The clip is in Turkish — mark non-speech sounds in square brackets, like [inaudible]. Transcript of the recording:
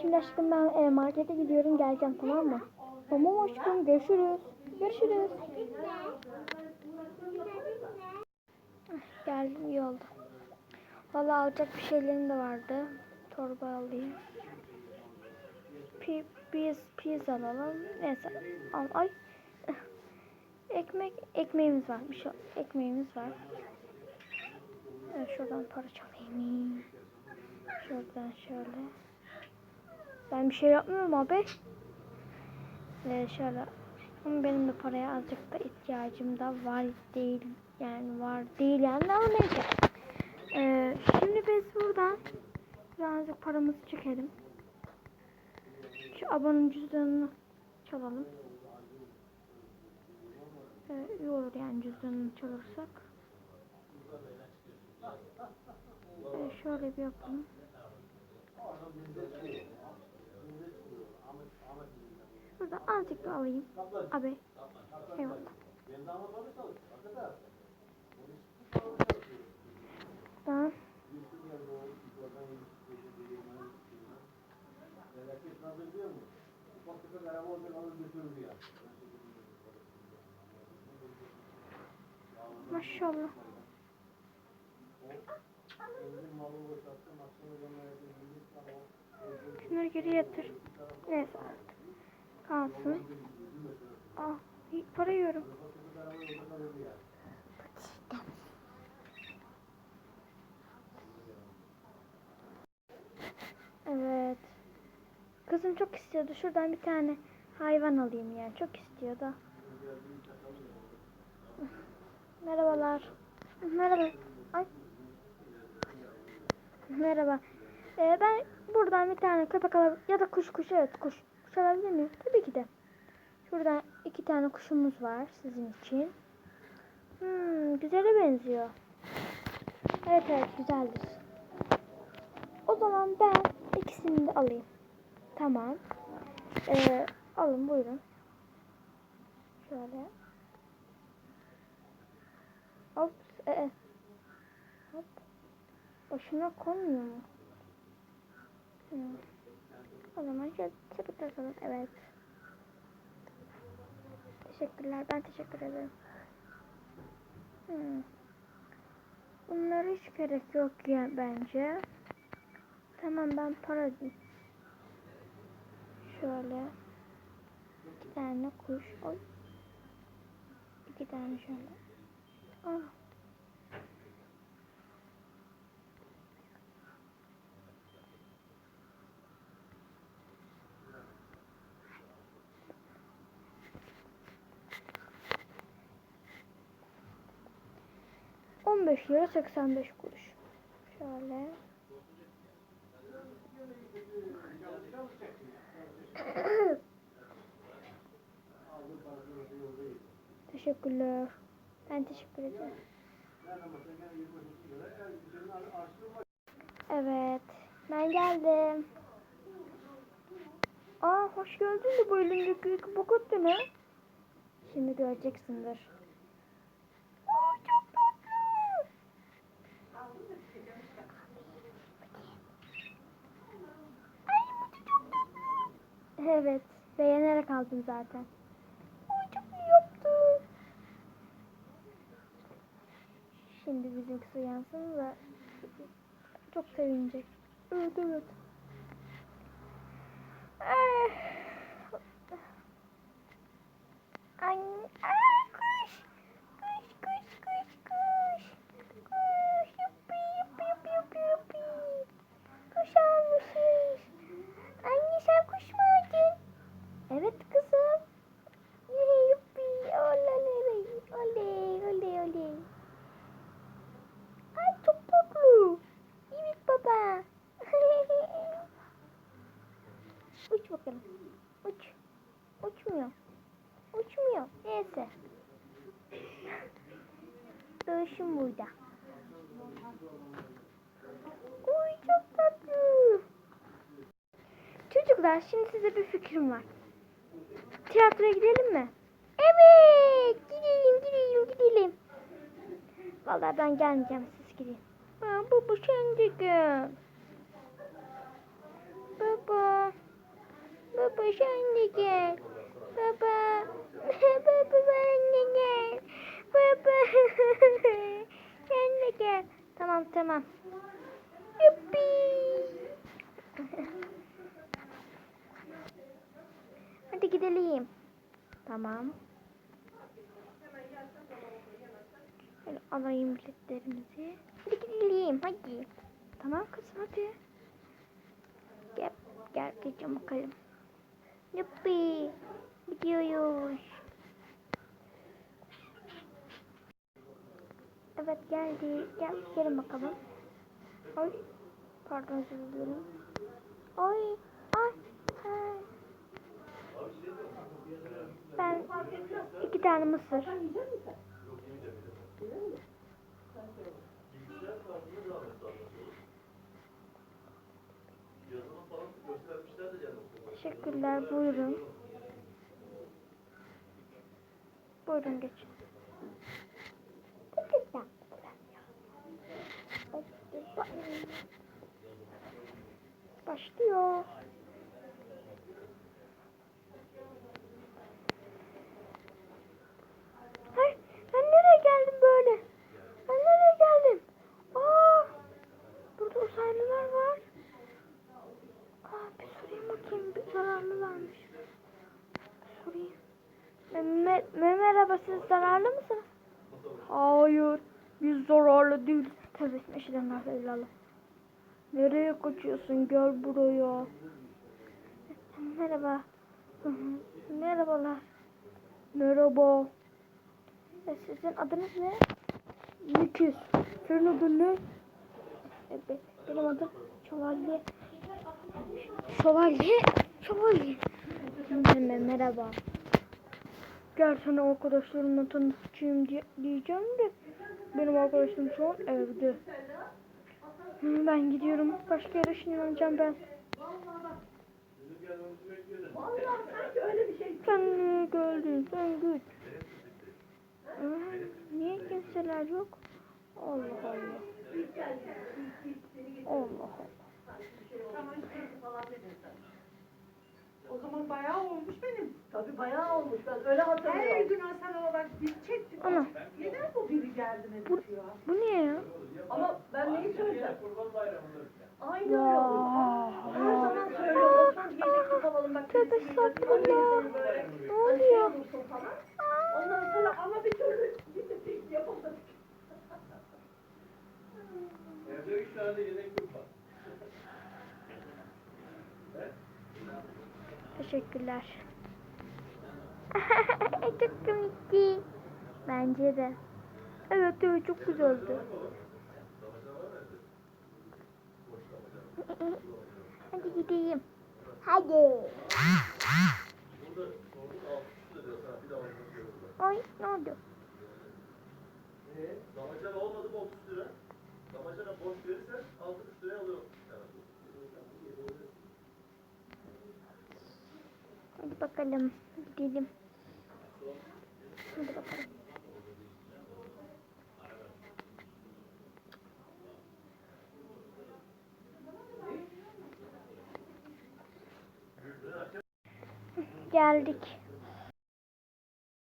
Şimdi aşkım ben e, markete gidiyorum geleceğim tamam mı? Tamam aşkım görüşürüz. Görüşürüz. Ah, Geldim iyi oldu. Valla alacak bir şeylerim de vardı. Torba alayım. Pi, biz pizza alalım. Neyse. Al, ay. Ekmek, ekmeğimiz var. Bir şey, ekmeğimiz var. Evet, şuradan para çalayım. Şuradan şöyle. Ben bir şey yapmıyorum abi. Ee, şöyle. Ama benim de paraya azıcık da ihtiyacım da var değil. Yani var değil yani ama neyse. Ee, şimdi biz buradan birazcık paramızı çekelim. Şu abanın cüzdanını çalalım. Ee, iyi olur yani cüzdanını çalırsak. Ee, şöyle bir yapalım. Şurada azıcık bir alayım. Abi. Eyvallah. Tamam. Maşallah. Şunları geri yatır. Neyse. Kalsın. Ah, para yiyorum. Evet. Kızım çok istiyordu. Şuradan bir tane hayvan alayım yani. Çok istiyordu. Merhabalar. Merhaba. Ay. Merhaba. Ee, ben buradan bir tane köpek alabilir ya da kuş kuş evet kuş. Kuş alabilir miyim? Tabii ki de. Şuradan iki tane kuşumuz var sizin için. Hmm, güzele benziyor. Evet evet güzeldir. O zaman ben ikisini de alayım. Tamam. Ee, alın buyurun. Şöyle. Hop. Ee. Hop. Başına konmuyor mu? O zaman şöyle atalım. Evet. Teşekkürler. Ben teşekkür ederim. Hmm. Bunlara hiç gerek yok ya bence. Tamam ben para. Şöyle. iki tane kuş. Oy. İki tane şöyle. Ah. On beş lira seksen beş kuruş. Şöyle. [coughs] Teşekkürler. Ben teşekkür ederim. Evet. Ben geldim. Aa hoş geldin de bu elindeki paket de ne? Şimdi göreceksindir. Aa çok tatlı. Ay bu da çok tatlı. Evet. Beğenerek aldım zaten. Ay çok iyi yaptın. Şimdi bizimkisi yansın ve çok sevinecek. Evet evet. Ay. Ay, ay kuş. Kuş kuş kuş kuş. Kuş yuppi yuppi yuppi yuppi yuppi. Kuş almışız. Anne sen kuş mu aldın? Evet kızım. Yuppi yuppi. Oley oley oley oley. Ay çok tatlı. Evet baba. Bakalım. Uç. Uçmuyor. Uçmuyor. Neyse. [laughs] Dövüşüm burada. Oy çok tatlı. Çocuklar şimdi size bir fikrim var. Tiyatroya gidelim mi? Evet. Gidelim gidelim gidelim. Vallahi ben gelmeyeceğim siz gidin. Ha, baba sen de gel. Sen de gel. Baba. Baba de gel. Baba. sen de gel. Tamam tamam. Yuppi. [laughs] Hadi gidelim. Tamam. Şöyle alayım biletlerimizi. Hadi gidelim hadi. Tamam kızım hadi. Gel, gel geçelim bakalım. Yuppi. Gidiyoruz. Evet geldi. Gel gelin bakalım. Ay. Pardon özür dilerim. Ay. Ay. Ay. Ben iki tane mısır. Teşekkürler. Buyurun. Buyurun geçin. Başlıyor. Ay, ben nereye geldim böyle? Ben nereye geldim? Aa, burada uzaylılar var. Aa, bir sorayım bakayım. Bir zararlılarmış. Bir sorayım. Me me merhaba siz zararlı mısınız? Hayır. Biz zararlı değiliz. Tövbe bismillahirrahmanirrahim. Nereye kaçıyorsun? Gel buraya. Merhaba. Merhabalar. Merhaba. E, sizin adınız ne? Nikiz. Senin adın ne? Evet, benim adım Şövalye. Şövalye. Şövalye. Merhaba. Gel sana arkadaşlarımla tanışayım diye, diyeceğim de benim arkadaşım şu an evde. Ben gidiyorum. Başka yere ışınlanacağım ben. Sen niye geldin? Sen git. Hı, Niye kimseler yok? Allah Allah. Allah Allah. O zaman bayağı olmuş benim. Tabii bayağı olmuş. Ben öyle Her hatırlıyorum. gün Hasan olarak biz çektik. Ana. Neden bu biri geldi ne Bu, düşüyor? bu niye ya? Ama ben neyi söyleyeceğim? Aynen Ya. öyle. Her zaman söylüyorum. Otur yiyecek alalım. Bak Tövbe birisi gelir, estağfurullah. böyle böyle. Ne Hani oluyor? şey olursun falan. Ondan sonra ama bir türlü de yapamadık. [laughs] Evde üç tane de yedek grup var. Teşekkürler. [laughs] çok komikti. Bence de. Evet evet çok güzeldi. [laughs] Hadi gideyim. Hadi. Ay ne oldu? Damacana olmadı mı 30 lira? Damacana boş verirsen 60 liraya alıyorum. Hadi bakalım. Gidelim. Hadi bakalım. Geldik.